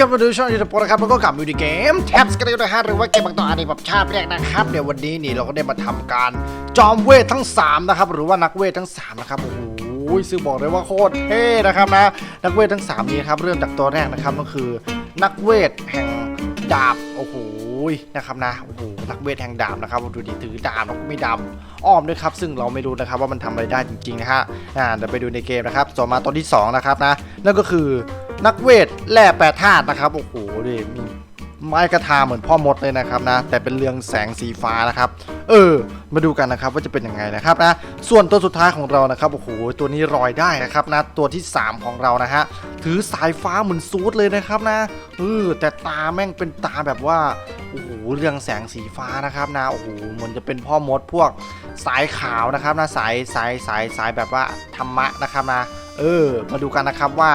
ครับมาดูช่องยูทูบนะครับแล้วก็กลับมาอยู่ในเกมแท็บสกันนะฮะหรือว่าเกมบางตัวอันนี้แบบชาติแรกนะครับเดี๋ยววันนี้นี่เราก็ได้มาทำการจอมเวททั้ง 3 นะครับ หรือว่านักเวททั้ง 3 นะครับโอ้โหซึ่งบอกเลยว่าโคตรเท่นะครับนะนักเวททั้ง 3 นี้ครับเริ่มจากตัวแรกนะครับก็คือ นักเวทแห่งดาบโอ้โหนะครับนะโอ้โหนักเวทแห่งดาบนะครับดูดิถือดาบแล้วก็มีดาบอ้อมด้วยครับ ซึ่งเราไม่รู้นะครับว่ามันทำอะไรได้จริงๆนะฮะอ่าเดี๋ยวไปดูในเกมนะครับต่อมาตัวที่สองนะครับนะนั่นก็คือ นักเวทแร่แปรธาตุนะครับ โอ้โหดิมีไม้กระทาเหมือนพ่อมดเลยนะครับนะ แต่เป็นเรืองแสงสีฟ้านะครับ เออ มาดูกันนะครับว่าจะเป็นยังไงนะครับนะ ส่วนตัวสุดท้ายของเรานะครับ โอ้โห ตัวนี้ลอยได้นะครับนะ ตัวที่ 3 ของเรานะฮะ ถือสายฟ้าเหมือนซูดเลยนะครับนะ เออ แต่ตาแม่งเป็นตาแบบว่า โอ้โห เรืองแสงสีฟ้านะครับนะ โอ้โห เหมือนจะเป็นพ่อมดพวกสายขาวนะครับนะ สายสายสายสายแบบว่าธรรมะนะครับนะ เออ มาดูกันนะครับว่า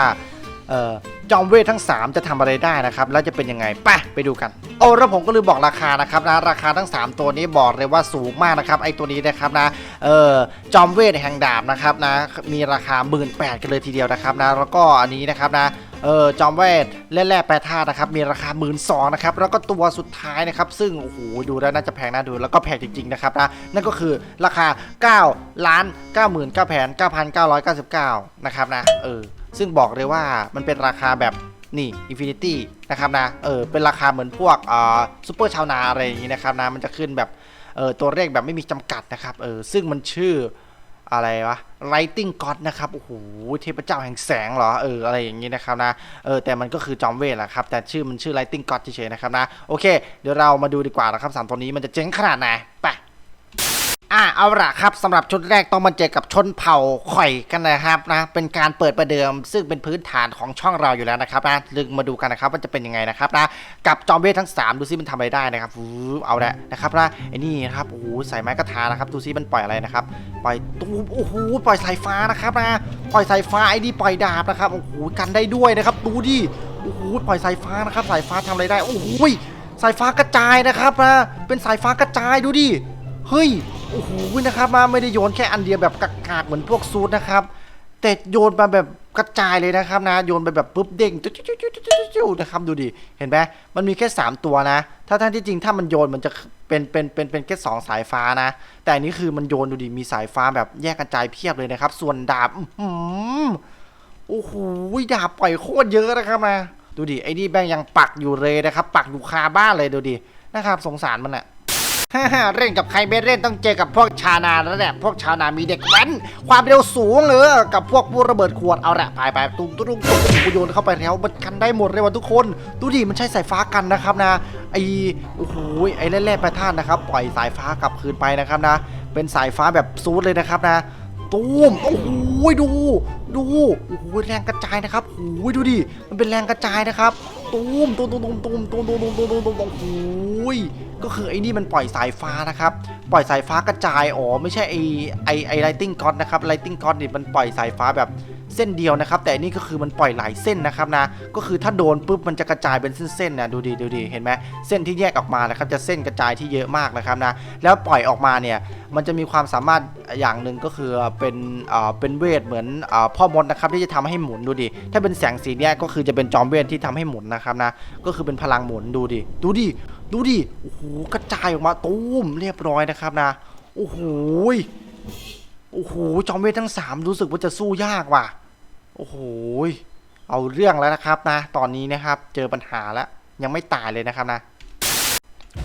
จอมเวททั้ง 3 จะทำอะไรได้นะครับแล้วจะเป็นยังไงไปไปดูกันโอ้แล้วผมก็ลืมบอกราคานะครับนะราคาทั้ง 3 ตัวนี้บอกเลยว่าสูงมากนะครับไอตัวนี้นะครับนะเออจอมเวทแห่งดาบนะครับนะมีราคา 1 8ื่นกันเลยทีเดียวนะครับนะแล้วก็อันนี้นะครับนะเออจอมเวทแร่แร่แปรธาตุนะครับมีราคา 1 2ื่นนะครับแล้วก็ตัวสุดท้ายนะครับซึ่งโอ้โหดูแล้วน่าจะแพงนะดูแล้วก็แพงจริงๆนะครับนะนั่นก็คือราคา9ก้าล้านเก้าหมื่นเก้าแ9นเก้าพันเก้าร้อยเก้าสิบเก้านะครับนะเออ ซึ่งบอกเลยว่ามันเป็นราคาแบบนี่ Infinity นะครับนะเออเป็นราคาเหมือนพวกอ่าซูเปอร์ชาวนาอะไรอย่างนี้นะครับนะมันจะขึ้นแบบเออตัวเลขแบบไม่มีจำกัดนะครับเออซึ่งมันชื่ออะไรวะ Lighting God นะครับ โอ้โห เทพเจ้าแห่งแสงเหรอ เออ อะไรอย่างนี้นะครับนะ เออ แต่มันก็คือจอมเวทแหละครับ แต่ชื่อมันชื่อ Lighting God เฉยๆนะครับนะ โอเค เดี๋ยวเรามาดูดีกว่านะครับสามตัวนี้มันจะเจ๋งขนาดไหน ไป อะเอาละครับสำหรับชุดแรกต้องมาเจอกับชนเผ่าข่อยกันนะครับนะเป็นการเปิดประเดิมซึ่งเป็นพื้นฐานของช่องเราอยู่แล้วนะครับนะลึงมาดูกันนะครับว่าจะเป็นยังไงนะครับนะกับจอมเวททั้ง 3 ดูซิมันทำอะไรได้นะครับเอาละนะครับนะไอ้นี่นะครับโอ้โหใส่ไม้กระทานะครับดูซิมันปล่อยอะไรนะครับปล่อยตูมโอ้โหปล่อยสายฟ้านะครับนะปล่อยสายฟ้าไอ้นี่ปล่อยดาบนะครับโอ้โหกันได้ด้วยนะครับดูดิโอ้โหปล่อยสายฟ้านะครับสายฟ้าทำอะไรได้โอ้โหสายฟ้ากระจายนะครับนะเป็นสายฟ้ากระจายดูดิ เฮ้ย โอ้โหนะครับมาไม่ได้โยนแค่อันเดียวแบบกากๆเหมือนพวกซูดนะครับ แต่โยนมาแบบกระจายเลยนะครับนะ โยนไปแบบปุ๊บเด้งจุ๊ๆๆๆๆนะครับดูดิเห็นไหมมันมีแค่ 3 ตัวนะ ถ้าท่านที่จริงถ้ามันโยนมันจะเป็นเป็นเป็นเป็นแค่สองสายฟ้านะ แต่อันนี้คือมันโยนดูดิมีสายฟ้าแบบแยกกระจายเพียบเลยนะครับ ส่วนดาบอื้อหือโอ้โหดาบปล่อยโคตรเยอะนะครับนะดูดิไอ้นี่แบงยังปักอยู่เลยนะครับ ปักอยู่คาบ้านเลยดูดินะครับ สงสารมันอะ ฮ่าเล่นกับใครไม่เล่นต้องเจอกับพวกชาวนาแล้วแหละพวกชาวนามีเด็กแว้นความเร็วสูงเลยกับพวกผู้ระเบิดขวดเอาละไปไปตุ้มตุ้มตุ้มตุ้มโยนเข้าไปแล้วมันกันได้หมดเลยว่ะทุกคน ดูดิมันใช้สายฟ้ากันนะครับนะไอโอ้โหไอแร่แร่ไปท่านนะครับ ปล่อยสายฟ้ากลับคืนไปนะครับนะ เป็นสายฟ้าแบบซูดเลยนะครับนะ ตูมโอ้โหดู ดูโอ้โหแรงกระจายนะครับโอ้โหดูดิมันเป็นแรงกระจายนะครับตูมตูมตูมตูมตูมตูมตูมตูมตูมตูมตูมโอ้โหก็คือไอ้นี่มันปล่อยสายฟ้านะครับ ปล่อยสายฟ้ากระจายอ๋อไม่ใช่ไอไอไอไลติงก๊อตนะครับไลติงก๊อตนี่มันปล่อยสายฟ้าแบบ เส้นเดียวนะครับ แต่อันนี่ก็คือมันปล่อยหลายเส้นนะครับนะ ก็คือถ้าโดนปุ๊บมันจะกระจายเป็นเส้นๆนะดูดีดูดีเห็นไหมเส้นที่แยกออกมานะครับจะเส้นกระจายที่เยอะมากนะครับนะแล้วปล่อยออกมาเนี่ยมันจะมีความสามารถอย่างหนึ่งก็คือเป็นเอ่อเป็นเวทเหมือนเอ่อพ่อมดนะครับที่จะทำให้หมุนดูดิถ้าเป็นแสงสีเนี้ยก็คือจะเป็นจอมเวทที่ทำให้หมุนนะครับนะก็คือเป็นพลังหมุนดูดิดูดิดูดิโอ้โหกระจายออกมาตูมเรียบร้อยนะครับนะโอ้โหโอ้โห จอมเวททั้งสามรู้สึกว่าจะสู้ยากว่ะ โอ้โหเอาเรื่องแล้วนะครับนะ ตอนนี้นะครับเจอปัญหาแล้วยังไม่ตายเลยนะครับนะ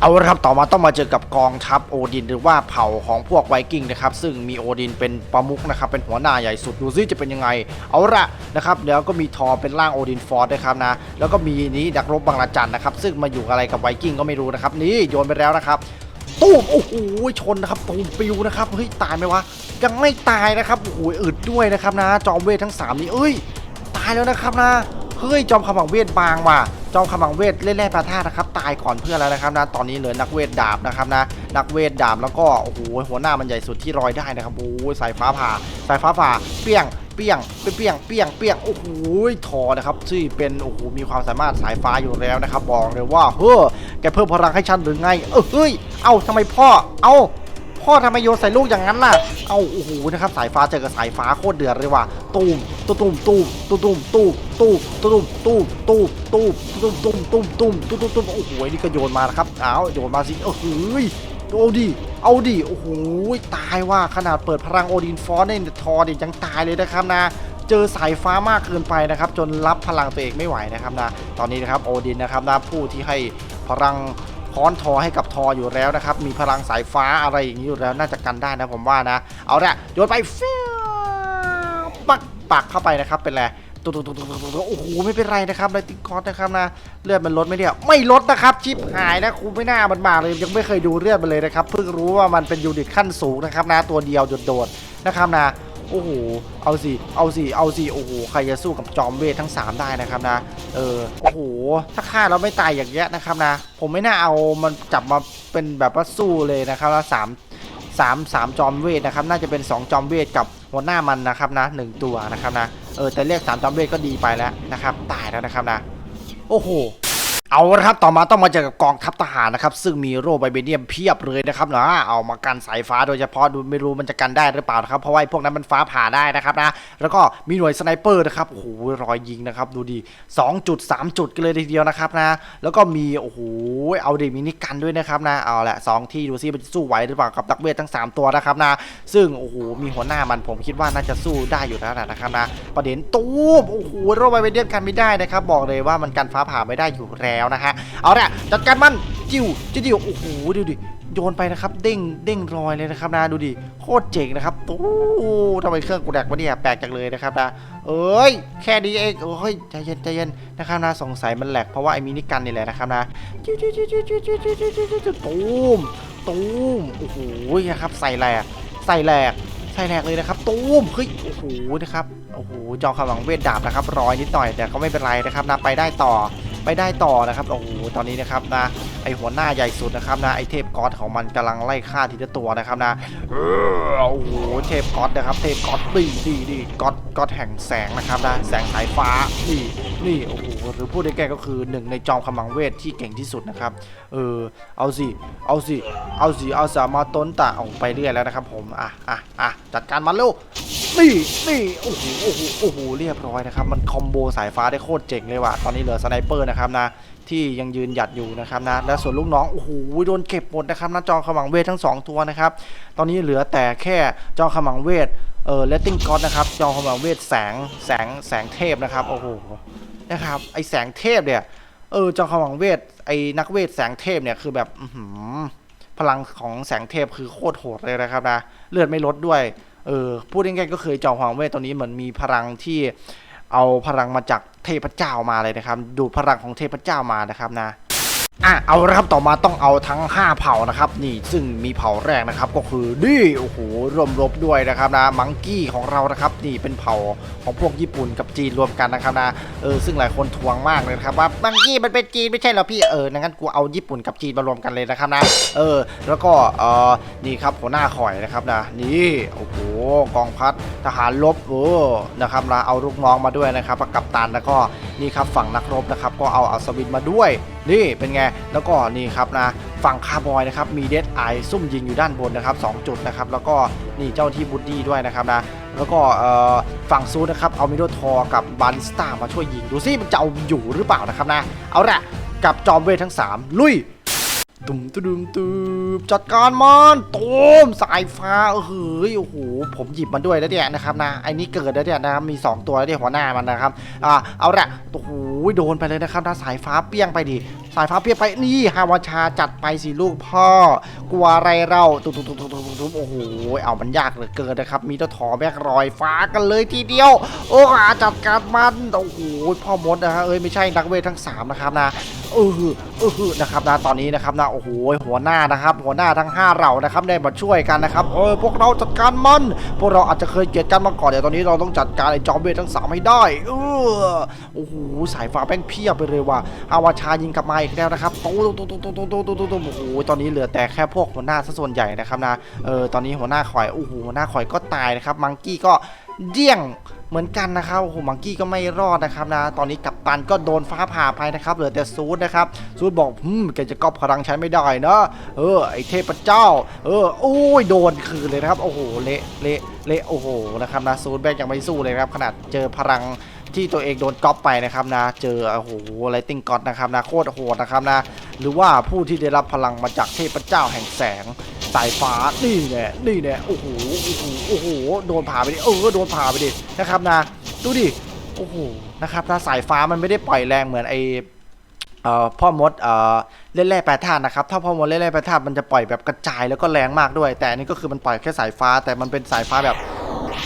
เอาละครับต่อมาต้องมาเจอกับกองทัพโอดินหรือว่าเผ่าของพวกไวกิ้งนะครับซึ่งมีโอดินเป็นประมุขนะครับเป็นหัวหน้าใหญ่สุดดูซิจะเป็นยังไง เอาละนะครับเดี๋ยวก็มีทอเป็นร่างโอดินฟอร์ดนะครับนะแล้วก็มีนี้ดักรบบังละจันนะครับซึ่งมาอยู่อะไรกับไวกิ้งก็ไม่รู้นะครับนี่โยนไปแล้วนะครับ ตูมโอ้โหชนนะครับตูมปิวนะครับเฮ้ยตายไหมวะยังไม่ตายนะครับโอ้โหอึดด้วยนะครับนะ จอมเวททั้งสามนี้เอ้ย ตายแล้วนะครับนะ เฮ้ยจอมขมังเวทบางว่ะจอมขมังเวทเล่นแร่ประทาตุนะครับตายก่อนเพื่อนแล้วนะครับนะตอนนี้เหลือนักเวทดาบนะครับนะนักเวทดาบแล้วก็โอ้โหหัวหน้ามันใหญ่สุดที่รอยได้นะครับโอ้ยสายฟ้าผ่าสายฟ้าผ่าเปี้ยงเปี้ยงเปี้ยงเปี้ยงเปี้ยงโอ้โหทอนะครับที่เป็นโอ้โหมีความสามารถสายฟ้าอยู่แล้วนะครับบอกเลยว่าเฮ้อแกเพิ่มพลังให้ฉันหรือไงเออเฮ้ยเอ้าทำไมพ่อเอ้า พ่อทำไมโยนใส่ลูกอย่างนั้นล่ะ เอาโอ้โหนะครับสายฟ้าเจอกับสายฟ้าโคตรเดือดเลยว่ะตูมตูมตูมตูมตูมตูมตูมตูมตูมตูมตูมตูมตูมตูมตูมตูมตูมตูมตูมโอ้โหนี่ก็โยนมานะครับอ้าวโยนมาสิเออเฮ้ยเอาดิ เอาดิ โอ้โห ตายว่าขนาดเปิดพลังโอดินฟอนในทอเนี่ยยังตายเลยนะครับนะ เจอสายฟ้ามากเกินไปนะครับ จนรับพลังตัวเองไม่ไหวนะครับนะ ตอนนี้นะครับโอดินนะครับนะผู้ที่ให้พลัง ค้อนทอให้กับทออยู่แล้วนะครับ มีพลังสายฟ้าอะไรอย่างนี้อยู่แล้วน่าจะกันได้นะผมว่านะ เอาละโยนไปฟิวปักปักเข้าไปนะครับเป็นไรตุ๊ตุ๊ตุ๊ตุ๊ตุ๊โอ้โหไม่เป็นไรนะครับไลติงคอสนะครับนะเลือดมันลดไหมเนี่ยไม่ลดนะครับชิปหายนะครูไม่น่ามันมาเลยยังไม่เคยดูเลือดมันเลยนะครับเพิ่งรู้ว่ามันเป็นยูนิตขั้นสูงนะครับนะตัวเดียวโดดๆนะครับนะ โอ้โห เอาสิ เอาสิ เอาสิ โอ้โห ใครจะสู้กับจอมเวททั้ง 3 ได้นะครับนะ เออ โอ้โห ถ้าฆ่าเราไม่ตายอย่างเงี้ยนะครับนะ ผมไม่น่าเอามันจับมาเป็นแบบว่าสู้เลยนะครับแล้วสามสามสามจอมเวทนะครับ น่าจะเป็น 2 จอมเวทกับหัวหน้ามันนะครับนะหนึ่งตัวนะครับนะ เออ แต่เรียกสามจอมเวทก็ดีไปแล้วนะครับ ตายแล้วนะครับนะ โอ้โห เอาละครับต่อมาต้องมาเจอกับกองทัพทหารนะครับ ซึ่งมีโรไบเบเนียมเพียบเลยนะครับนะเอามากันสายฟ้าโดยเฉพาะดูไม่รู้มันจะกันได้หรือเปล่านะครับเพราะว่าพวกนั้นมันฟ้าผ่าได้นะครับนะแล้วก็มีหน่วยสไนเปอร์นะครับโอ้โหรอยยิงนะครับดูดิ2จุด3จุดกันเลยทีเดียวนะครับนะแล้วก็มีโอ้โหเอาเดมินิกันด้วยนะครับนะเอาละสองที่ดูซิมันจะสู้ไหวหรือเปล่ากับนักเวททั้ง 3 ตัวนะครับนะซึ่งโอ้โหมีหัวหน้ามันผมคิดว่าน่าจะสู้ได้อยู่แล้วนะครับนะประเด็นตูมโอ้โหโรไบเบเนียมกันไม่ได้นะครับบอกเลยว่ามันกันฟ้าผ่าไม่ได้อยู่แล้วแล้วนะฮะ เอาละจัดการมันจิ้วจิ้วโอ้โหดูดิโยนไปนะครับ เด้งเด้งรอยเลยนะครับนะดูดิโคตรเจ๋งนะครับตู้ทำไมเครื่องกูแดกวะเนี่ยแปลกจังเลยนะครับนะเอ้ยแค่นี้เองโอ้ยใจเย็นใจเย็นนะครับนะสงสัยมันแหลกเพราะว่าไอ้มินิกันนี่แหละนะครับนะจิ้วจิ้วจิ้วจิ้วจิ้วจิ้วจิ้วจิ้วจิ้วจิ้วตูมตูมโอ้โหนะครับใส่แหลกใส่แหลกใส่แหลกเลยนะครับตูมเฮ้ยโอ้โหนะครับโอ้โหจอมขมังเวทดาบนะครับรอยนิดหน่อยแต่ก็ไม่เป็นไรนะครับนะไปได้ต่อ ไปได้ต่อนะครับโอ้โหตอนนี้นะครับนะไอหัวหน้าใหญ่สุดนะครับนะไอเทพก๊อตของมันกำลังไล่ฆ่าทีละตัวนะครับนะโอ้โหเทพก๊อตนะครับ เทพก๊อตดีดีดีก๊อตก๊อตแห่งแสงนะครับนะแสงสายฟ้านี่นี่โอ้โหหรือพูดได้แก่ก็คือหนึ่งในจอมขมังเวทที่เก่งที่สุดนะครับเออเอาสิเอาสิเอาสิเอาสามาต้นตาออกไปเรื่อยแล้วนะครับ ผมอะอะอะจัดการมันเร็วนี่นี่โอ้โหโอ้โหโอ้โหเรียบร้อยนะครับ มันคอมโบสายฟ้าได้โคตรเจ๋งเลยว่ะตอนนี้เหลือสไนเปอร์นะครับนะที่ยังยืนหยัดอยู่นะครับนะและส่วนลูกน้องโอ้โหโดนเก็บหมดนะครับนะจอขมังเวททั้ง 2 ตัวนะครับตอนนี้เหลือแต่แค่จอขมังเวทเออเลตติ้งก็อดนะครับจอขมังเวทแสงแสงแสงเทพนะครับโอ้โหนะครับไอแสงเทพเนี่ยเออจอขมังเวทไอนักเวทแสงเทพเนี่ยคือแบบอืพลังของแสงเทพคือโคตรโหดเลยนะครับนะเลือดไม่ลดด้วยเออพูดง่ายๆก็คือจอมขมังเวทตัวนี้เหมือนมีพลังที่ เอาพลังมาจากเทพเจ้ามาเลยนะครับ ดูดพลังของเทพเจ้ามานะครับนะ อะเอาละครับต่อมาต้องเอาทั้ง 5 เผ่านะครับ นี่ซึ่งมีเผ่าแรกนะครับ ก็คือนี่โอ้โหรวมรบด้วยนะครับนะมังกี้ของเรานะครับนี่เป็นเผ่าของพวกญี่ปุ่นกับจีนรวมกันนะครับนะเออซึ่งหลายคนทวงมากเลยนะครับว่ามังกี้มันเป็นจีนไม่ใช่เหรอพี่เอองั้นกูเอาญี่ปุ่นกับจีนมารวมกันเลยนะครับนะเออ แล้วก็เออนี่ครับหัวหน้าข่อยนะครับนะนี่โอ้โหกองพัดทหารรบเออนะครับนะเอาลูกน้องมาด้วยนะครับกับตันแล้วก็นี่ครับฝั่งนักรบนะครับ ก็เอาอัศวินมาด้วยนี่เป็นไง แล้วก็นี่ครับนะฝั่งคาร์บอยนะครับมีเดดไอซุ่มยิงอยู่ด้านบนนะครับ2จุดนะครับแล้วก็นี่เจ้าที่บูดดี้ด้วยนะครับนะแล้วก็ฝั่งซูนะครับเอามิโดทอกับบาริสตามาช่วยยิงดูซิมันจะเอาอยู่หรือเปล่านะครับนะเอาละกับจอมเวททั้ง 3 ลุยตุ้มตุ้มตุ้มจัดการมันตูมสายฟ้าเออเฮ้ยโอ้โหผมหยิบมันด้วยแล้วเนี่ยนะครับนะไอ้นี่เกิดแล้วเนี่ยนะครับมี 2 ตัวแล้วเนี่ยหัวหน้ามันนะครับอ่าเอาละโอ้โห โดนไปเลยนะครับนะสายฟ้าเปี้ยงไปดิายฟ้าเปี้ยงไปนี่ฮาวาชาจัดไปสิลูกพ่อกลัวอะไรเราตุ้มตุ้มตุ้มตุ้มตุ้มตุ้มโอ้โหเอามันยากเหลือเกินนะครับมีตัวถอแบกรอยฟ้ากันเลยทีเดียว โอ้อาจัดการมันโอ้โหพ่อมดนะฮะเอ้ยไม่ใช่นักเวททั้งสามนะครับนะเออเออนะครับนะตอนนี้นะครับนะโอ้โหหัวหน้านะครับ หัวหน้าทั้ง 5 เรานะครับได้มาช่วยกันนะครับเออพวกเราจัดการมันพวกเราอาจจะเคยเกลียดกันมาก่อนเดี๋ยวตอนนี้เราต้องจัดการไอ้จอมเวททั้งสามให้ได้เออโอ้โหสายฟ้าแป้งเพียบไปเลยว่ะอาวาชายิงกลับมาอีกแล้วนะครับตู้ตู้ตู้ตู้ตู้ตู้ตู้ตู้ตู้โอ้โหตอนนี้เหลือแต่แค่พวกหัวหน้าซะส่วนใหญ่นะครับนะเออตอนนี้หัวหน้าข่อยโอ้โหหัวหน้าข่อยก็ตายนะครับมังกี้ก็เดี่ยงเหมือนกันนะครับโอ้โหมังกี้ก็ไม่รอดนะครับนะ ตอนนี้กัปตันก็โดนฟ้าผ่าไปนะครับ เหลือแต่ซูดนะครับ ซูดบอกอืมแกจะก๊อปพลังใช้ไม่ได้นะเออ ไอเทพเจ้า เออ โอ้ย โดนคืนเลยนะครับ โอ้โห เละ เละ เละ โอ้โห นะครับนะ ซูดแบกยังไม่สู้เลยครับ ขนาดเจอพลัง ที่ตัวเองโดนก๊อปไปนะครับนะ เจอโอ้โหไลติงก็อดนะครับนะโคตรโหดนะครับนะ หรือว่าผู้ที่ได้รับพลังมาจากเทพเจ้าแห่งแสงสายฟ้านี่แน่นี่แน่โอ้โหโอ้โหโอ้โหโดนผ่าไปดิเออโดนผ่าไปดินะครับนะ ดูดิโอ้โหนะครับนะสายฟ้ามันไม่ได้ปล่อยแรงเหมือนไอเอ่อพ่อมดเอ่อเล่นแร่แปรธาตุนะครับ ถ้าพ่อมดเล่นแร่แปรธาตุมันจะปล่อยแบบกระจายแล้วก็แรงมากด้วย แต่อันนี้ก็คือมันปล่อยแค่สายฟ้าแต่มันเป็นสายฟ้าแบบ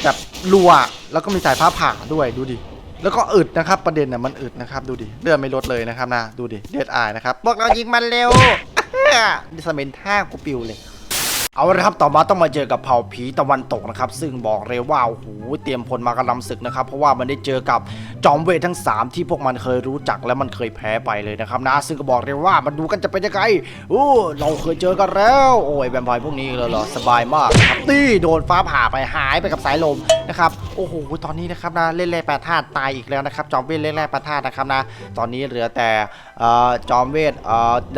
แบบรัวแล้วก็มีสายฟ้าผ่าด้วยดูดิ แล้วก็อึดนะครับประเด็นน่ะมันอึดนะครับดูดิเลือดไม่ลดเลยนะครับนะดูดิเลือดอายนะครับพวกเรายิงมันเร็วดิสเมนท่ากูปิวเลย เอาละครับต่อมาต้องมาเจอกับเผ่าผีตะวันตกนะครับ ซึ่งบอกเลยว่าโอ้โหเตรียมพลมากระลำศึกนะครับ เพราะว่ามันได้เจอกับจอมเวททั้ง 3 ที่พวกมันเคยรู้จักและมันเคยแพ้ไปเลยนะครับนะซึ่งก็บอกเลยว่ามันดูกันจะเป็นยังไงโอ้เราเคยเจอกันแล้ว โอ้ยแวมไพร์พวกนี้เลยเหรอสบายมากครับนี่โดนฟ้าผ่าไปหายไปกับสายลมนะครับโอ้โหตอนนี้นะครับนะเล่นแร่แปรธาตุตายอีกแล้วนะครับ จอมเวทเล่นแร่แปรธาตุนะครับนะตอนนี้เหลือแต่จอมเวท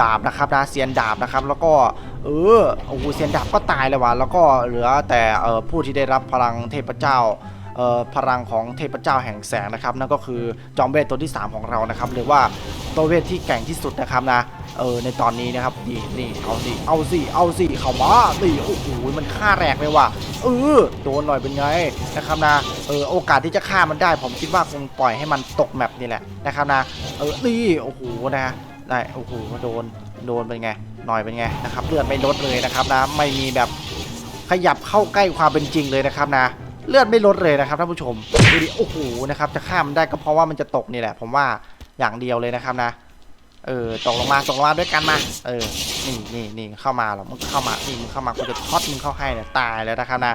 ดาบนะครับนะเซียนดาบนะครับแล้วก็เออโอ้โหเซียนดาบก็ตายเลยว่ะแล้วก็เหลือแต่ผู้ที่ได้รับพลังเทพเจ้าพลังของเทพเจ้าแห่งแสงนะครับนั่นก็คือจอมเวทตัวที่ 3 ของเรานะครับหรือว่าตัวเวทที่แก่งที่สุดนะครับนะเออในตอนนี้นะครับนี่นี่เอาสิเอาสิเอาสิเขามานี่โอ้โหมันฆ่าแรกเลยว่ะเออโดนหน่อยเป็นไงนะครับนะเออโอกาสที่จะฆ่ามันได้ ผมคิดว่าคงปล่อยให้มันตกแมปนี่แหละนะครับนะเออนี่โอ้โหนะได้โอ้โหมาโดน โดนเป็นไงหน่อยเป็นไงนะครับเลือดไม่ลดเลยนะครับนะไม่มีแบบขยับเข้าใกล้ความเป็นจริงเลยนะครับนะเลือดไม่ลดเลยนะครับท่านผู้ชมดูดิโอ้โหนะครับจะฆ่ามันได้ก็เพราะว่ามันจะตกนี่แหละ ผมว่าอย่างเดียวเลยนะครับนะเออตกลงมาตกลงมาด้วยกันมาเออนี่นี่นี่เข้ามาหรอมึงเข้ามานี่มึงเข้ามากูจะช็อตมึงเข้าให้เนี่ยตายแล้วนะครับนะ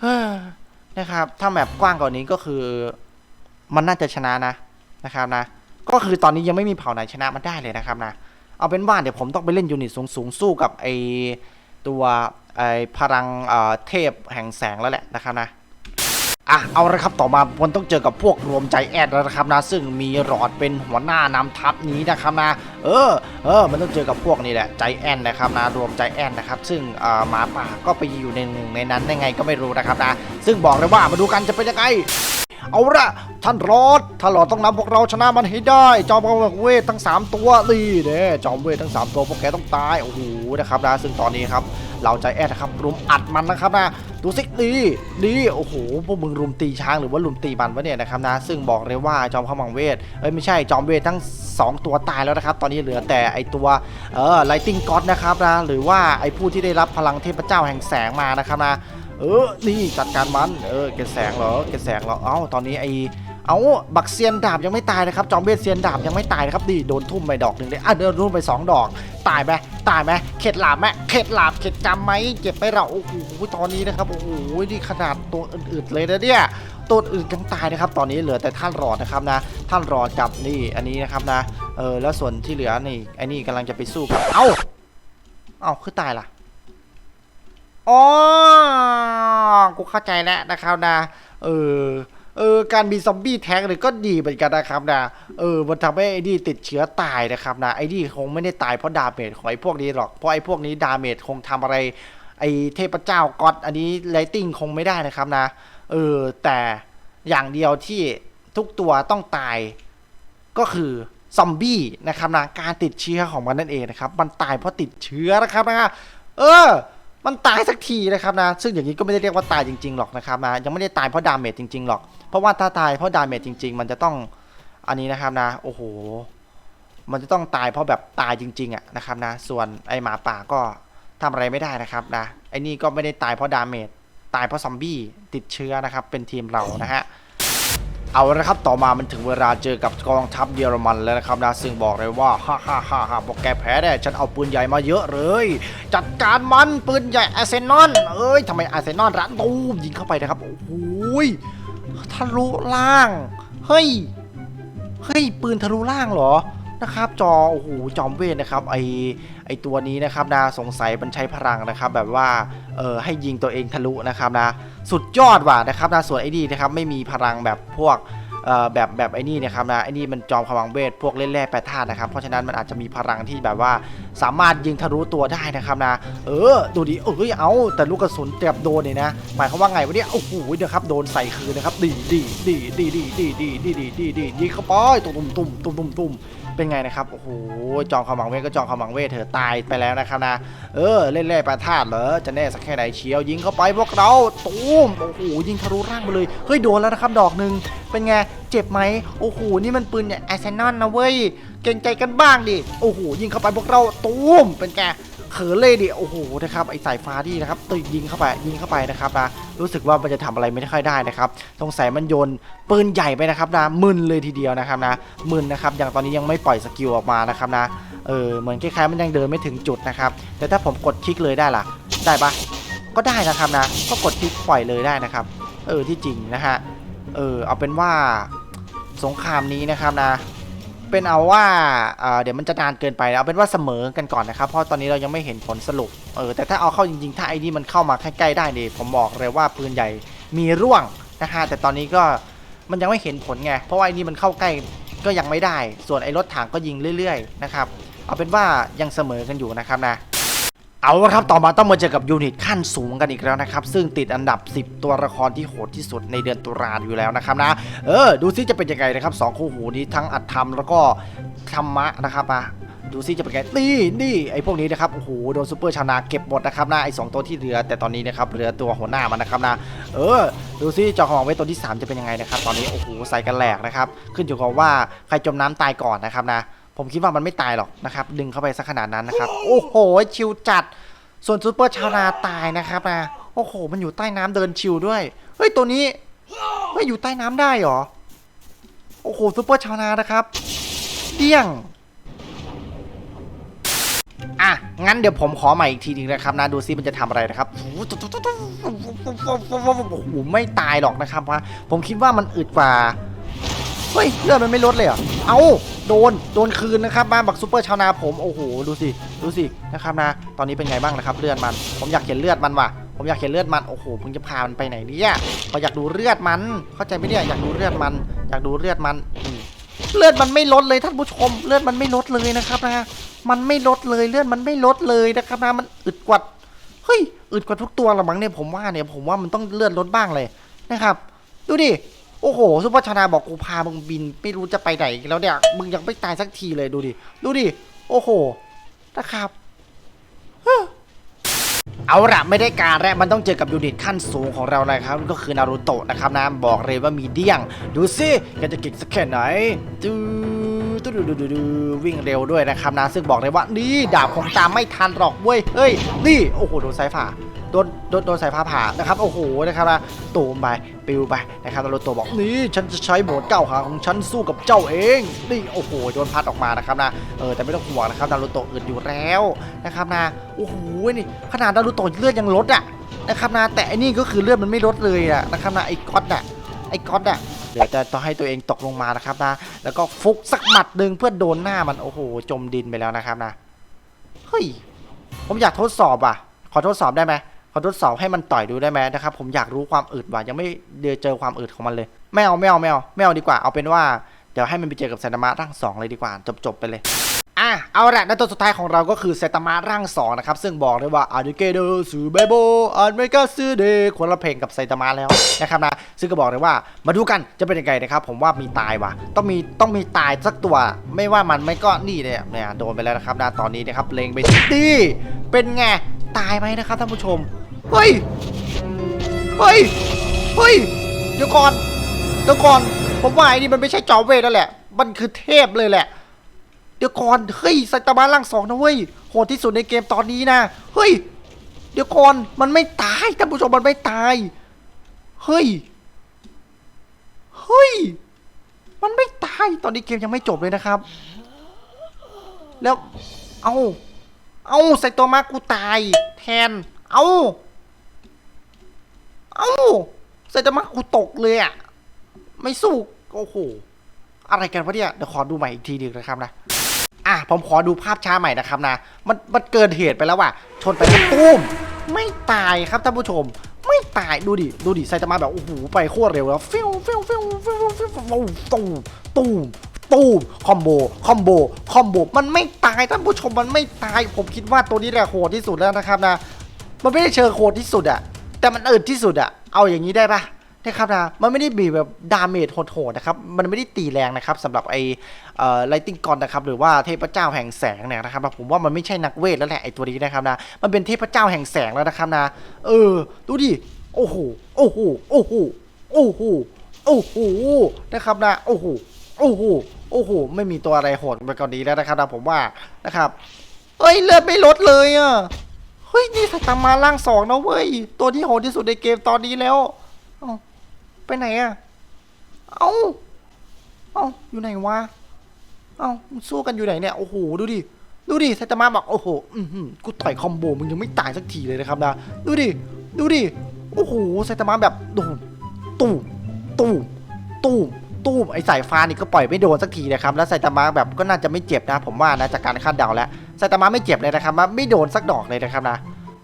เฮ้อนะครับ ถ้าแมปกว้างกว่านี้ก็คือ มันน่าจะชนะนะนะครับนะ ก็คือตอนนี้ยังไม่มีเผ่าไหนชนะมันได้เลยนะครับนะ เอาเป็นว่าเดี๋ยวผมต้องไปเล่นยูนิตสูงสูงสู้กับไอตัวไอพลังเทพแห่งแสงแล้วแหละนะครับนะอะเอาละครับต่อมามันต้องเจอกับพวกรวมใจแอดแล้วนะครับนะซึ่งมีหลอดเป็นหัวหน้านำทัพนี้นะครับนะเออเออมันต้องเจอกับพวกนี้แหละใจแอนนะครับนะรวมใจแอนนะครับซึ่งหมาป่าก็ไปอยู่ในหนึ่งในนั้นได้ไงก็ไม่รู้นะครับนะซึ่งบอกเลยว่ามาดูกันจะเป็นยังไง เอาละท่านรอดท่านรอดต้องนำพวกเราชนะมันให้ได้ จอมเวททั้ง 3 ตัวนี่เด้จอมเวททั้ง 3 ตัวพวกแกต้องตายโอ้โหนะครับนะซึ่งตอนนี้ครับเราใจแอดนะครับรุมอัดมันนะครับนะดูสิดีดีโอ้โหพวกมึงรุมตีช้างหรือว่ารุมตีมันวะเนี่ยนะครับนะซึ่งบอกเลยว่าจอมขมังเวทเอ้ยไม่ใช่จอมเวททั้ง 2 ตัวตายแล้วนะครับ ตอนนี้เหลือแต่ไอตัวเออไลติงก็อดนะครับนะหรือว่าไอผู้ที่ได้รับพลังเทพเจ้าแห่งแสงมานะครับนะ เออ นี่จัดการมัน เออ เกศแสงเหรอ เกศแสงเหรอ เอ้า ตอนนี้ไอเอาบักเซียนดาบยังไม่ตายนะครับ จอมเวทเซียนดาบยังไม่ตายนะครับดีโดนทุ่มไปดอกหนึ่งเลยอะเดินทุ่มไปสองดอก ตายไหมตายไหมเข็ดหลาบไหมเข็ดหลาบเข็ดจำไหมเจ็บไหมเราโอ้โหตอนนี้นะครับโอ้โหนี่ขนาดตัวอื่นๆเลยนะเนี่ยตัวอื่นยังตายนะครับ ตอนนี้เหลือแต่ท่านรอดนะครับนะ ท่านรอดกับนี่อันนี้นะครับนะเออแล้วส่วนที่เหลือนี่ไอ้นี่กำลังจะไปสู้กับเอ้าเอ้าคือตายล่ะ อ๋อ กูเข้าใจแล้วนะครับนะ เออ เออ การมีซอมบี้แท้งเลยก็ดีเหมือนกันนะครับนะ เออ มันทำให้ไอ้นี่ติดเชื้อตายนะครับนะ ไอ้นี่คงไม่ได้ตายเพราะดาเมจของไอ้พวกนี้หรอก เพราะไอ้พวกนี้ดาเมจคงทำอะไร ไอ้เทพเจ้าก็อดอันนี้ไลติงคงไม่ได้นะครับนะ เออ แต่อย่างเดียวที่ทุกตัวต้องตายก็คือซอมบี้นะครับนะ การติดเชื้อของมันนั่นเองนะครับ มันตายเพราะติดเชื้อนะครับนะ เออ มันตายสักทีนะครับนะ ซึ่งอย่างนี้ก็ไม่ได้เรียกว่าตายจริงๆหรอกนะครับนะยังไม่ได้ตายเพราะดาเมจจริงๆหรอก เพราะว่าถ้าตายเพราะดาเมจจริง ๆ มันจะต้องอันนี้นะครับนะ โอ้โห มันจะต้องตายเพราะแบบตายจริงๆอะนะครับนะ ส่วนไอหมาป่าก็ทำอะไรไม่ได้นะครับนะไอนี่ก็ไม่ได้ตายเพราะดาเมจตายเพราะซอมบี้ติดเชื้อนะครับ เป็นทีมเรานะฮะ เอาละครับต่อมามันถึงเวลาเจอกับกองทัพเยอรมันแล้วนะครับนะซึ่งบอกเลยว่าฮ่าฮ่าฮ่าฮ่าบอกแกแพ้แน่ฉันเอาปืนใหญ่มาเยอะเลย จัดการมันปืนใหญ่อาร์เซนอลเอ้ยทำไมอาร์เซนอลรันตูมยิงเข้าไปนะครับโอ้โหยทะลุล่าง เฮ้ยเฮ้ยปืนทะลุล่างเหรอ นะครับจอโอ้โหจอมเวทนะครับไอไอตัวนี้นะครับนะสงสัยมันใช้พลังนะครับแบบว่าเออให้ยิงตัวเองทะลุนะครับนะสุดยอดว่ะนะครับนะส่วนไอ้นี่นะครับไม่มีพลังแบบพวกเอ่อแบบแบบไอ้นี่นะครับนะไอ้นี่มันจอมพลังเวทพวกเล่นแร่แปรธาตุนะครับเพราะฉะนั้นมันอาจจะมีพลังที่แบบว่าสามารถยิงทะลุตัวได้นะครับนะ เออดูดิเอ้ยเอาแต่ลูกกระสุนเจ็บโดนเนี่ยนะหมายความว่าไงวะเนี่ยโอ้โหเดี๋ยครับโดนใส่คืนนะครับดีดีดีดีดีดีดีดีดีดีดียิงเข้าไปตุ่มตุ่มตุ่มตุ่มตุ่ม เป็นไงนะครับโอ้โหจองความหวังเวทก็จองความหวังเวทเธอตายไปแล้วนะครับนะ เออเล่นแร่ประทาดเหรอจะแน่สักแค่ไหนเชียวยิงเข้าไปพวกเราตูมโอ้โหยิงทะลุร่างไปเลยเฮ้ยโดนแล้วนะครับดอกหนึ่งเป็นไงเจ็บไหมโอ้โหนี่มันปืนเนี่ยไอเซนอนนะเว้ยเก่งใจกันบ้างดิโอ้โหยิงเข้าไปพวกเราตูมเป็นไง เขินเลยดิโอ้โหนะครับไอสายฟ้าที่นะครับตึกยิงเข้าไปยิงเข้าไปนะครับนะรู้สึกว่ามันจะทำอะไรไม่ค่อยได้นะครับสงสัยมันโยนปืนใหญ่ไปนะครับนะมึนเลยทีเดียวนะครับนะมึนนะครับอย่างตอนนี้ยังไม่ปล่อยสกิลออกมานะครับนะเออเหมือนคล้ายๆมันยังเดินไม่ถึงจุดนะครับแต่ถ้าผมกดคลิกเลยได้ล่ะ ได้ปะก็ได้นะครับนะก็กดคลิกปล่อยเลยได้นะครับ เออที่จริงนะฮะเออเอาเป็นว่าสงครามนี้นะครับนะ เป็นเอาว่าเเดี๋ยวมันจะนานเกินไปเอาเป็นว่าเสมอกันก่อนนะครับเพราะตอนนี้เรายังไม่เห็นผลสรุปเออแต่ถ้าเอาเข้าจริงๆ ถ้าไอ้นี่มันเข้ามาใกล้ๆได้เนี่ยผมบอกเลยว่าปืนใหญ่มีร่วงนะฮะแต่ตอนนี้ก็มันยังไม่เห็นผลไงเพราะว่าไอ้นี่มันเข้าใกล้ก็ยังไม่ได้ ส่วนไอ้รถถังก็ยิงเรื่อยๆนะครับเอาเป็นว่ายังเสมอกันอยู่นะครับนะ เอาละครับต่อมาต้องมาเจอกับยูนิตขั้นสูงกันอีกแล้วนะครับ ซึ่งติดอันดับ 10 ตัวละครที่โหดที่สุดในเดือนตุลาอยู่แล้วนะครับนะเออดูซิจะเป็นยังไงนะครับสองคู่หูนี้ทั้งอัดธรรมแล้วก็ธรรมะนะครับอะดูซิจะเป็นไงนี่นี่ไอ้พวกนี้นะครับโอ้โหโดนซูเปอร์ชาวนาเก็บหมดนะครับนะไอ้สองตัวที่เหลือแต่ตอนนี้นะครับเหลือตัวหัวหน้ามันนะครับนะเออ ดูซิจอของไว้ตัวที่ 3 จะเป็นยังไงนะครับ ตอนนี้โอ้โหใส่กันแหลกนะครับขึ้นอยู่กับว่าใครจมน้ำตายก่อนนะครับนะ ผมคิดว่ามันไม่ตายหรอกนะครับ ดึงเข้าไปสักขนาดนั้นนะครับ โอ้โห ชิวจัด ส่วนซูเปอร์ชาวนาตายนะครับนะ โอ้โห มันอยู่ใต้น้ำเดินชิวด้วย เฮ้ย ตัวนี้เฮ้ยอยู่ใต้น้ำได้เหรอ โอ้โหซูเปอร์ชาวนานะครับ เดี้ยง อะ งั้นเดี๋ยวผมขอใหม่อีกทีหนึงนะครับนะ ดูซิมันจะทำอะไรนะครับโอ้โห ไม่ตายหรอกนะครับว่าผมคิดว่ามันอึดกว่า เฮ้ย เลือดมันไม่ลดเลยเหรอ เอา โดนโดนคืนนะครับมาบักซูเปอร์ชาวนาผมโอ้โหดูสิดูสินะครับนะ ตอนนี้เป็นไงบ้างนะครับเลือดมัน ผมอยากเห็นเลือดมันว่ะผมอยากเห็นเลือดมันโอ้โหมึงจะพามันไปไหนเนี่ยเขาอยากดูเลือดมัน เข้าใจไหมเนี่ยอยากดูเลือดมัน อยากดูเลือดมันเลือดมันไม่ลดเลยท่านผู้ชม เลือดมันไม่ลดเลยนะครับนะมันไม่ลดเลยเลือดมันไม่ลดเลยนะครับนะมันอึดกว่าเฮ้ยอึดกว่าทุกตัวละมั้งเนี่ยผมว่าเนี่ยผมว่ามันต้องเลือดลดบ้างเลยนะครับ ดูดิ โอ้โหซุปเปอร์ชนาบอกกูพามึงบิน ไม่รู้จะไปไหนแล้วเนี่ย มึงยังไม่ตายสักทีเลยดูดิ ดูดิ โอ้โห นะครับเอาละไม่ได้การแล้วมันต้องเจอกับยูนิตขั้นสูงของเรานะครับ ก็คือนารูโตะนะครับนะบอกเลยว่ามีเดี้ยง ดูสิแกจะเก่งสักแค่ไหนดูดูดูดูดูดูวิ่งเร็วด้วยนะครับนะซึ่งบอกเลยว่านี่ดาบของตามไม่ทันหรอกเว้ยเฮ้ยนี่โอ้โหโดนสายฝ่า โดนโดนโดนสายฟ้าผ่านะครับโอ้โหนะครับนะตูมไปปิวไปนะครับนารูโตะบอกนี่ฉันจะใช้โหมดเก้าหาของฉันสู้กับเจ้าเองนี่โอ้โหโดนพัดออกมานะครับนะเออแต่ไม่ต้องห่วงนะครับนารูโตะอึดอยู่แล้วนะครับนะโอ้โหนี่ขนาดนารูโตะเลือดยังลดอะนะครับนะแต่อันนี้ก็คือเลือดมันไม่ลดเลยอะนะครับนะไอ้ก๊อตอะไอ้ก๊อตอะเดี๋ยวจะต้องให้ตัวเองตกลงมานะครับนะแล้วก็ฟุกสักหมัดหนึ่งเพื่อโดนหน้ามันโอ้โหจมดินไปแล้วนะครับนะเฮ้ยผมอยากทดสอบอะ ขอทดสอบได้ไหม ขอทดสอบให้มันต่อยดูได้ไหมนะครับ ผมอยากรู้ความอืดว่ะยังไม่เจอความอืดของมันเลยไม่เอาไม่เอาไม่เอาไม่เอาดีกว่าเอาเป็นว่าเดี๋ยวให้มันไปเจอกับไซนามะทั้งสองเลยดีกว่าจบจบๆไปเลย อะเอาละในตัวสุดท้ายของเราก็คือไซตามะร่างสองนะครับ ซึ่งบอกเลยว่าอาริเกโดซูเบโบอันเมกาซูเดคนละเพลงกับไซตามะแล้วนะครับนะซึ่งก็บอกเลยว่ามาดูกันจะเป็นยังไงนะครับ ผมว่ามีตายว่ะ ต้องมีต้องมีตายสักตัว ไม่ว่ามันไม่ก็นี่เนี่ยเนี่ยโดนไปแล้วนะครับนะตอนนี้นะครับเลงไปที่เป็นไงตายไหมนะครับท่านผู้ชมเฮ้ยเฮ้ยเฮ้ยเดี๋ยวก่อนเดี๋ยวก่อนผมว่าไอ้นี่มันไม่ใช่จอมเวทแล้วแหละ มันคือเทพเลยแหละ เดี๋ยวก่อน เฮ้ยไซตามะร่างสองนะเว้ย โหดที่สุดในเกมตอนนี้นะ เฮ้ย เดี๋ยวก่อน มันไม่ตายท่านผู้ชมมันไม่ตาย เฮ้ย เฮ้ย มันไม่ตาย ตอนนี้เกมยังไม่จบเลยนะครับ แล้ว เอาเอาไซโตมากูตาย แทน เอาเอาไซตามะกูตกเลยอะไม่สู้ โอ้โห อะไรกันวะเนี่ย เดี๋ยวขอดูใหม่อีกทีหนึงนะครับนะ อะผมขอดูภาพช้าใหม่นะครับนะ มันมันเกิดเหตุไปแล้วว่ะ ชนไปแล้วตุ้ม ไม่ตายครับท่านผู้ชม ไม่ตายดูดิ ดูดิไซตามะแบบโอ้โหไปโคตรเร็วแล้วฟิวฟิวฟิวฟิวฟิวฟิวตูมตูมตูมคอมโบ คอมโบ คอมโบ มันไม่ตายท่านผู้ชมมันไม่ตาย ผมคิดว่าตัวนี้แหละโหดที่สุดแล้วนะครับนะ มันไม่ได้เชิงโหดที่สุดอะแต่มันอึดที่สุดอะเอาอย่างนี้ได้ปะ นะครับนะมันไม่ได้บีแบบดาเมจโหดๆนะครับ มันไม่ได้ตีแรงนะครับสำหรับไอไลติงกอนนะครับหรือว่าเทพเจ้าแห่งแสงเนี่ยนะครับผมว่ามันไม่ใช่นักเวทแล้วแหละไอตัวนี้นะครับนะมันเป็นเทพเจ้าแห่งแสงแล้วนะครับนะเออดูดิโอ้โหโอ้โหโอ้โหโอ้โหโอ้โหนะครับนะโอ้โหโอ้โหโอ้โหไม่มีตัวอะไรโหดไปกว่านี้แล้วนะครับนะผมว่านะครับเอ้ยเลือดไม่ลดเลยอะเฮ้ยนี่ไซตามาล่างสองนะเว้ยตัวที่โหดที่สุดในเกมตอนนี้แล้ว เอาไปไหนอะเอาเอาอยู่ไหนวะเอาสู้กันอยู่ไหนเนี่ย โอ้โห ดูดิ ดูดิไซตามะบอก โอ้โห อือหือกูต่อยคอมโบ มึงยังไม่ตายสักทีเลยนะครับนะ ดูดิ ดูดิ โอ้โหไซตามะแบบตูมตูมตูมตูมตูมไอสายฟ้านี่ก็ปล่อยไม่โดนสักทีนะครับ แล้วไซตามะแบบก็น่าจะไม่เจ็บนะ ผมว่านะจากการคาดเดาแล้วไซตามะไม่เจ็บเลยนะครับไม่โดนสักดอกเลยนะครับนะ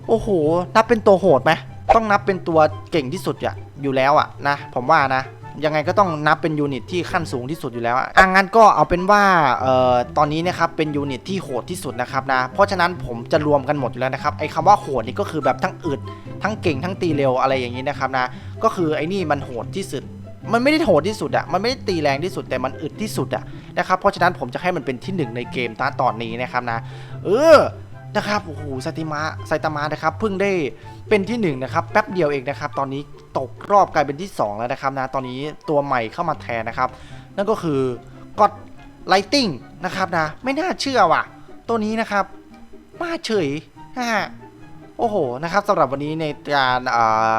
โอ้โห นับเป็นตัวโหดไหม ต้องนับเป็นตัวเก่งที่สุดอะอยู่แล้วอะนะผมว่านะยังไงก็ต้องนับเป็นยูนิตที่ขั้นสูงที่สุดอยู่แล้วอะอะงั้นก็เอาเป็นว่าเอ่อตอนนี้นะครับเป็นยูนิตที่โหดที่สุดนะครับนะ เพราะฉะนั้นผมจะรวมกันหมดอยู่แล้วนะครับไอ้คำว่าโหดนี่ก็คือแบบทั้งอึดทั้งเก่งทั้งตีเร็วอะไรอย่างนี้นะครับนะ ก็คือไอ้นี่มันโหดที่สุด มันไม่ได้โหดที่สุดอะมันไม่ได้ตีแรงที่สุดแต่มันอึดที่สุดอะนะครับ เพราะฉะนั้นผมจะให้มันเป็นที่หนึ่งในเกมตอนตอนนี้นะครับนะ เออ นะครับโอ้โหไซติมะไซตามะนะครับเพิ่งได้เป็นที่หนึ่งนะครับแป๊บเดียวเองนะครับ ตอนนี้ตกรอบกลายเป็นที่สองแล้วนะครับนะตอนนี้ตัวใหม่เข้ามาแทนนะครับ นั่นก็คือก็ดไลติงนะครับนะ ไม่น่าเชื่อว่ะ ตัวนี้นะครับมาเฉยนะฮะโอ้โหนะครับสำหรับวันนี้ในการอ่า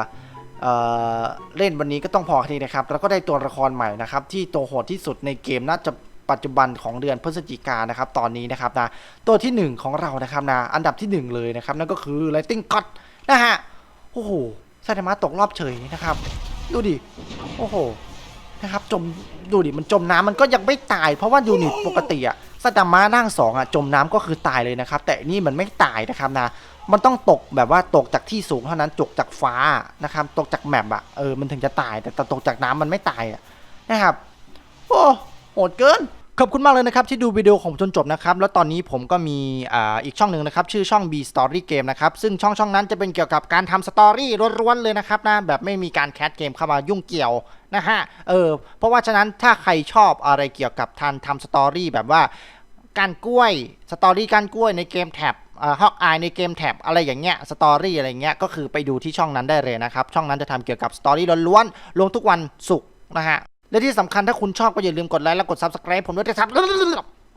เอ่อเล่นวันนี้ก็ต้องพอแค่นี้นะครับ แล้วก็ได้ตัวละครใหม่นะครับ ที่ตัวโหดที่สุดในเกมน่าจะ ปัจจุบันของเดือนพฤศจิกานะครับตอนนี้นะครับนะตัวที่ 1 ของเรานะครับนะอันดับที่ 1 เลยนะครับนั่นก็คือ Lighting God นะฮะโอ้โหไซตามะตกรอบเฉยนะครับดูดิโอ้โหนะครับจมดูดิมันจมน้ำมันก็ยังไม่ตาย เพราะว่ายูนิตปกติอะไซตามะนั่งสองอะจมน้ำก็คือตายเลยนะครับ แต่นี่มันไม่ตายนะครับนะมันต้องตกแบบว่าตกจากที่สูงเท่านั้นตกจากฟ้านะครับตกจากแมปอะเออมันถึงจะตายแต่ตกจากน้ำมันไม่ตายอะนะครับโอ้ โหดเกินขอบคุณมากเลยนะครับที่ดูวิดีโอของผมจนจบนะครับ แล้วตอนนี้ผมก็มีออีกช่องหนึ่งนะครับ ชื่อช่อง B Story Game นะครับ ซึ่งช่องช่องนั้นจะเป็นเกี่ยวกับการทำสตอรี่ล้วนๆเลยนะครับนะแบบไม่มีการแคสเกมเข้ามายุ่งเกี่ยวนะฮะเออเพราะว่าฉะนั้นถ้าใครชอบอะไรเกี่ยวกับการทำสตอรี่แบบว่าการกล้วยสตอรี่การกล้วยในเกมแท็บฮอกอายในเกมแท็บอะไรอย่างเงี้ยสตอรี่อะไรเงี้ยก็คือไปดูที่ช่องนั้นได้เลยนะครับช่องนั้นจะทำเกี่ยวกับสตอรี่ล้วนๆลงทุกวันศุกร์นะฮะ และที่สำคัญถ้าคุณชอบก็อย่าลืมกดไลค์และกด Subscribe ผมด้วยนะครับ